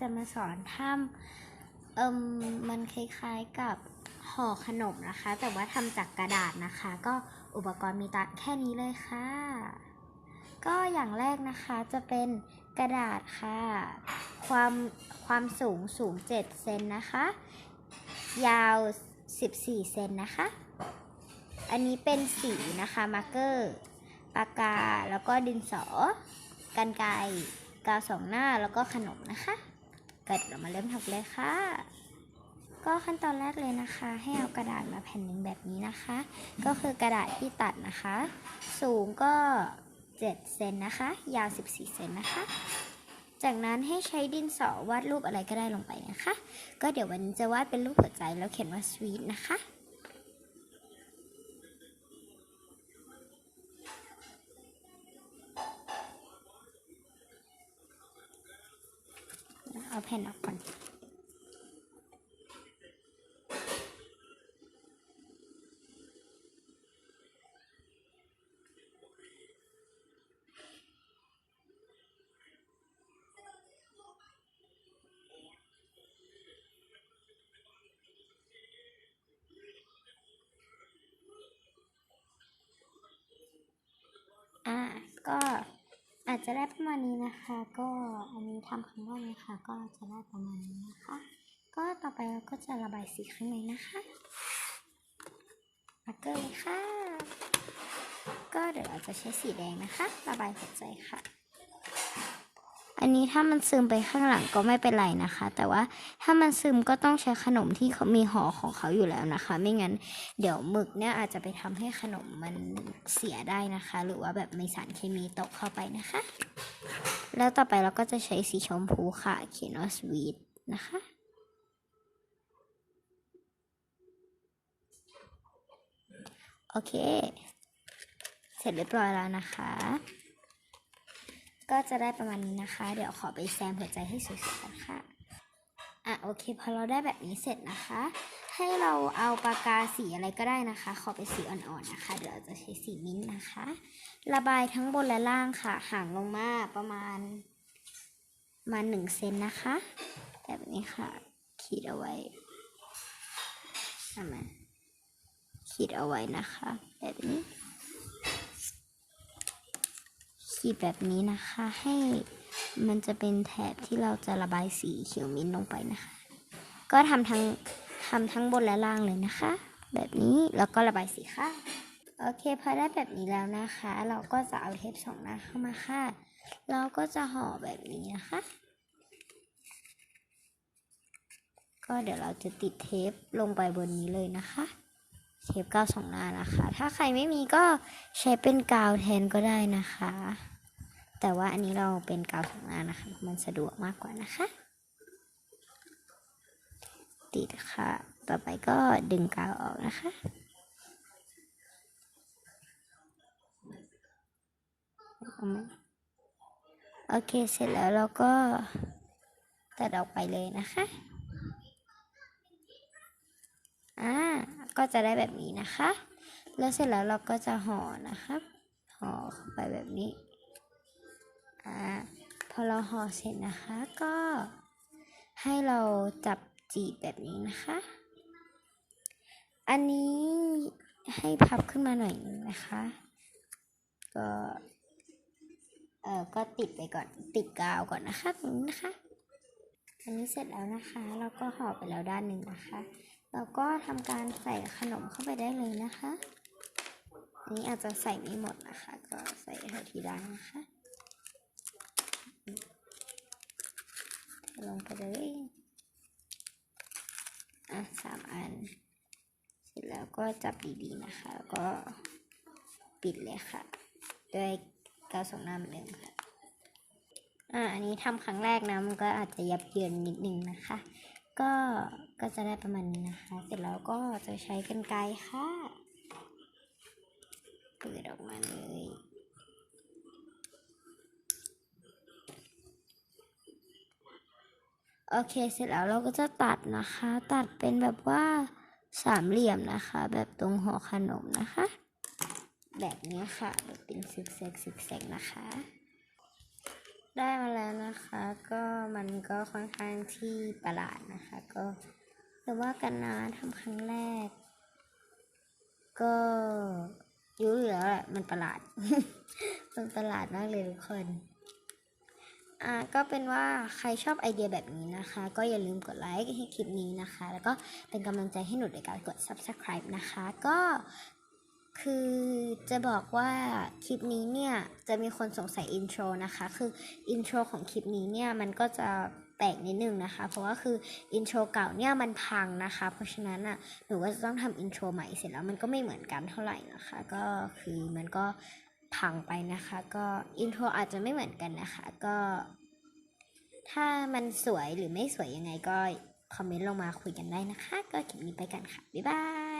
จะมาสอนทำเอิมมันคล้ายๆกับห่อขนมนะคะ แต่ว่าทำจากกระดาษนะคะ ก็อุปกรณ์มีตาแค่นี้เลยค่ะ ก็อย่างแรกนะคะจะเป็นกระดาษค่ะ ความความสูงสูง 7 เซนนะคะ ยาว 14 เซนนะคะ อันนี้เป็นสีนะคะมาร์กเกอร์ปากกาแล้วก็ดินสอกันไกรกาวสองหน้าแล้วก็ขนมนะคะ ก็เดี๋ยวเรามาเริ่มทำเลยค่ะ ก็ขั้นตอนแรกเลยนะคะ ให้เอากระดาษมาแผ่นหนึ่งแบบนี้นะคะ ก็คือกระดาษที่ตัดนะคะ สูงก็7เซนนะคะ ยาว 14เซนนะคะ จากนั้นให้ใช้ดินสอวาดรูปอะไรก็ได้ลงไปนะคะ ก็เดี๋ยววันนี้จะวาดเป็นรูปหัวใจแล้วเขียนว่าสวีทนะคะ เอาแผ่น อาจจะได้ประมาณนี้นะคะ ก็อันนี้ทำครั้งแรกเลยค่ะก็จะได้ประมาณนี้นะคะ ก็ต่อไปเราก็จะระบายสีข้างในนะคะมาเกอร์เลยค่ะ ก็เดี๋ยวเราจะใช้สีแดงนะคะ ระบายหัวใจค่ะ อันนี้ถ้ามันซึมไปข้างหลังก็ไม่เป็นไรนะคะ แต่ว่าถ้ามันซึมก็ต้องใช้ขนมที่เขามีห่อของเขาอยู่แล้วนะคะ ไม่งั้นเดี๋ยวหมึกเนี่ยอาจจะไปทำให้ขนมมันเสียได้นะคะ หรือว่าแบบมีสารเคมีตกเข้าไปนะคะ แล้วต่อไปเราก็จะใช้สีชมพูค่ะเขียนว่า sweet นะคะโอเค เสร็จเรียบร้อยแล้วนะคะ ก็จะได้ประมาณนี้นะคะ เดี๋ยวขอไปแซมหัวใจให้สวยๆกันค่ะอะโอเคพอเราได้แบบนี้เสร็จนะคะ ให้เราเอาปากกาสีอะไรก็ได้นะคะ ขอเป็นสีอ่อนๆนะคะ เดี๋ยวเราจะใช้สีมิ้นท์นะคะ ระบายทั้งบนและล่างค่ะ ห่างลงมาประมาณมาหนึ่งเซนนะคะ แบบนี้ค่ะ ขีดเอาไว้ทำไมขีดเอาไว้นะคะ แบบนี้ ขีดแบบนี้นะคะ ให้มันจะเป็นแถบที่เราจะระบายสีเขียวมิ้นท์ลงไปนะคะ ก็ทำทั้งทำทั้งบนและล่างเลยนะคะ แบบนี้แล้วก็ระบายสีค่ะโอเคพอได้แบบนี้แล้วนะคะ เราก็จะเอาเทปสองหน้าเข้ามาค่ะ เราก็จะห่อแบบนี้นะคะ ก็เดี๋ยวเราจะติดเทปลงไปบนนี้เลยนะคะเทปกาวสองหน้านะคะ ถ้าใครไม่มีก็ใช้เป็นกาวแทนก็ได้นะคะ แต่ว่าอันนี้เราเป็นกาวสองน้านะคะ มันสะดวกมากกว่านะคะ ติดค่ะ ต่อไปก็ดึงกาวออกนะคะโอเคเสร็จแล้วเราก็ตัดออกไปเลยนะคะ อ่า ก็จะได้แบบนี้นะคะ แล้วเสร็จแล้วเราก็จะห่อนะคะ ห่อไปแบบนี้ อ่าพอเราห่อเสร็จนะคะก็ให้เราจับจีบแบบนี้นะคะ อันนี้ให้พับขึ้นมาหน่อยนึงนะคะ ก็เออก็ติดไปก่อนติดกาวก่อนนะคะตรงนี้นะคะ อันนี้เสร็จแล้วนะคะเราก็ห่อไปแล้วด้านหนึ่งนะคะ เราก็ทำการใส่ขนมเข้าไปได้เลยนะคะ อันนี้อาจจะใส่ไม่หมดนะคะ ก็ใส่เท่าที่ได้นะคะ ลงไปเลยอะสามอัน เสร็จแล้วก็จับดีๆนะคะ แล้วก็ปิดเลยค่ะ ด้วยกาวสองน้าเหนเดิมค่ะ อ่าอันนี้ทำครั้งแรกนะ มันก็อาจจะยับเยินนิดนึงนะคะ ก็ก็จะได้ประมาณนี้นะคะ เสร็จแล้วก็จะใช้กันไกรค่ะเปิดออกมาเลย โอเค เสร็จแล้วเราก็จะตัดนะคะ ตัดเป็นแบบว่าสามเหลี่ยมนะคะ แบบตรงห่อขนมนะคะ แบบนี้ค่ะแบบเป็นซิกแซกซิกแซกนะคะ ได้มาแล้วนะคะ ก็มันก็ค่อนข้างที่ประหลาดนะคะ ก็แต่ว่ากันนะทำครั้งแรก ก็รู้อยู่แล้วแหละมันประหลาด มันประหลาดมากเลยทุกคน อ่าก็เป็นว่าใครชอบไอเดียแบบนี้นะคะ ก็อย่าลืมกดไลค์ให้คลิปนี้นะคะ แล้วก็เป็นกำลังใจให้หนูในการกด subscribe นะคะ ก็คือจะบอกว่าคลิปนี้เนี่ยจะมีคนสงสัยอินโทรนะคะ คืออินโทรของคลิปนี้เนี่ยมันก็จะแปลกนิดนึงนะคะ เพราะว่าคืออินโทรเก่าเนี่ยมันพังนะคะ เพราะฉะนั้นอะหนูก็จะต้องทำอินโทรใหม่เสร็จแล้วมันก็ไม่เหมือนกันเท่าไหร่นะคะ ก็คือมันก็ ผังไปนะคะ ก็อินโทรอาจจะไม่เหมือนกันนะคะ ก็ ถ้ามันสวยหรือไม่สวยยังไงก็คอมเมนต์ลงมาคุยกันได้นะคะ ก็คลิปนี้ไปกันค่ะ บ๊ายบาย